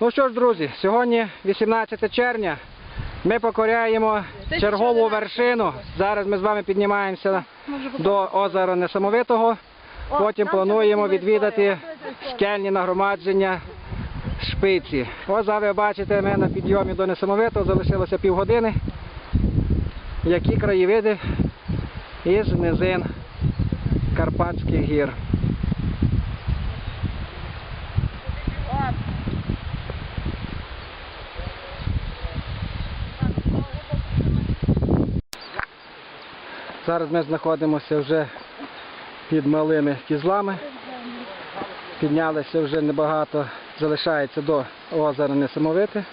Ну що ж, друзі, сьогодні 18 червня. Ми покоряємо чергову вершину. Зараз ми з вами піднімаємося до озера Несамовитого. Потім плануємо відвідати скельні нагромадження шпиці. Ось зараз ви бачите, ми на підйомі до Несамовитого залишилося півгодини. Які краєвиди із низин Карпатських гір. Зараз ми знаходимося вже під малими кізлами. Піднялися вже небагато, залишається до озера Несамовите.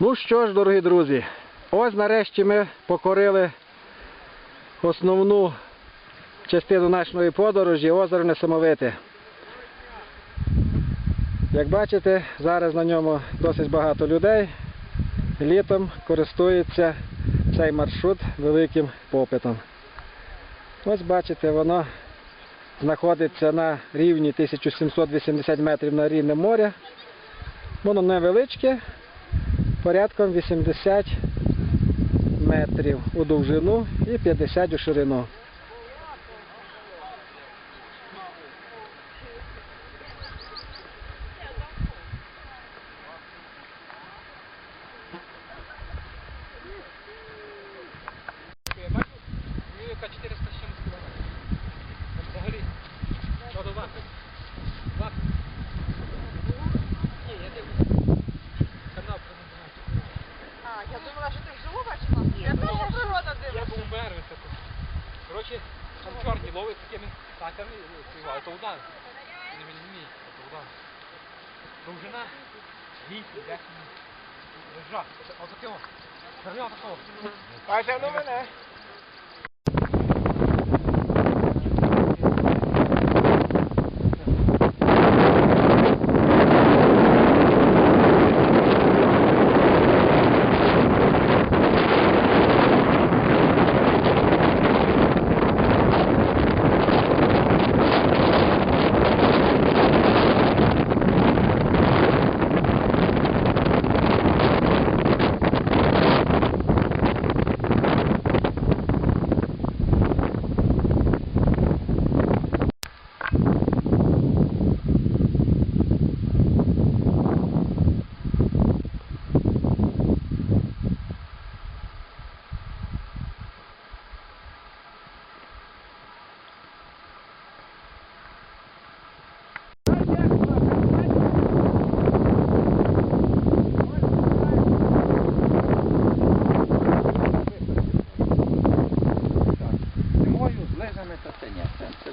Ну що ж, дорогі друзі, ось нарешті ми покорили основну частину нашої подорожі озеро Несамовите. Як бачите, зараз на ньому досить багато людей. Літом користується цей маршрут великим попитом. Ось бачите, воно знаходиться на рівні 1780 метрів на рівне моря. Воно невеличке, порядком 80 метрів у довжину і 50 у ширину. Яка ловить такими таками, а то удар. Не розумієте, це удар. Довжина, вісім, десять. Лежак, отакого. Зерня такого. А це на мене.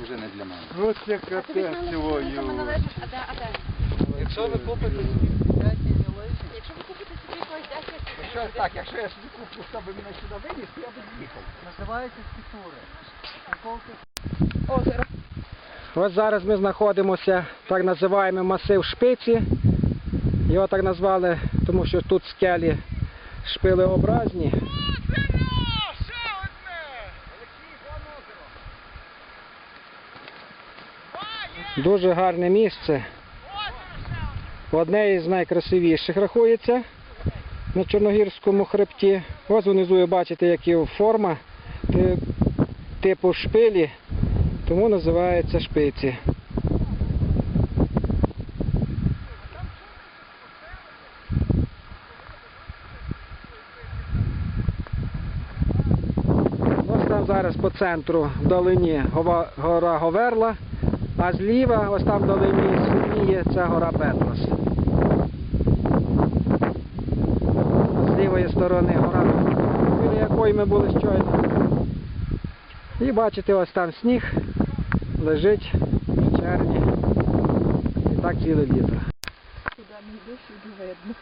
Вже не для мене. Ну це капець Якщо ви купите Якщо ви купите собі якось 10 Якщо так, якщо я собі куплю, щоб мене сюди виніс, то я б з'їхав. називається скітури. озеро. Ось зараз ми знаходимося, так називаємо масив шпиці. Його так назвали, тому що тут скелі шпилеобразні. Дуже гарне місце. Одне із найкрасивіших рахується на Чорногірському хребті. Ось внизу ви бачите, яка форма ти- типу шпилі, тому називається шпиці. Ось там зараз по центру вдалині гова- гора Говерла, а зліва, ось там вдалині синіє, це гора Петрос. З лівої сторони гора, біля якої ми були щойно. І бачите, ось там сніг лежить в червні. І так ціле літо. Куди не йдеш, видно.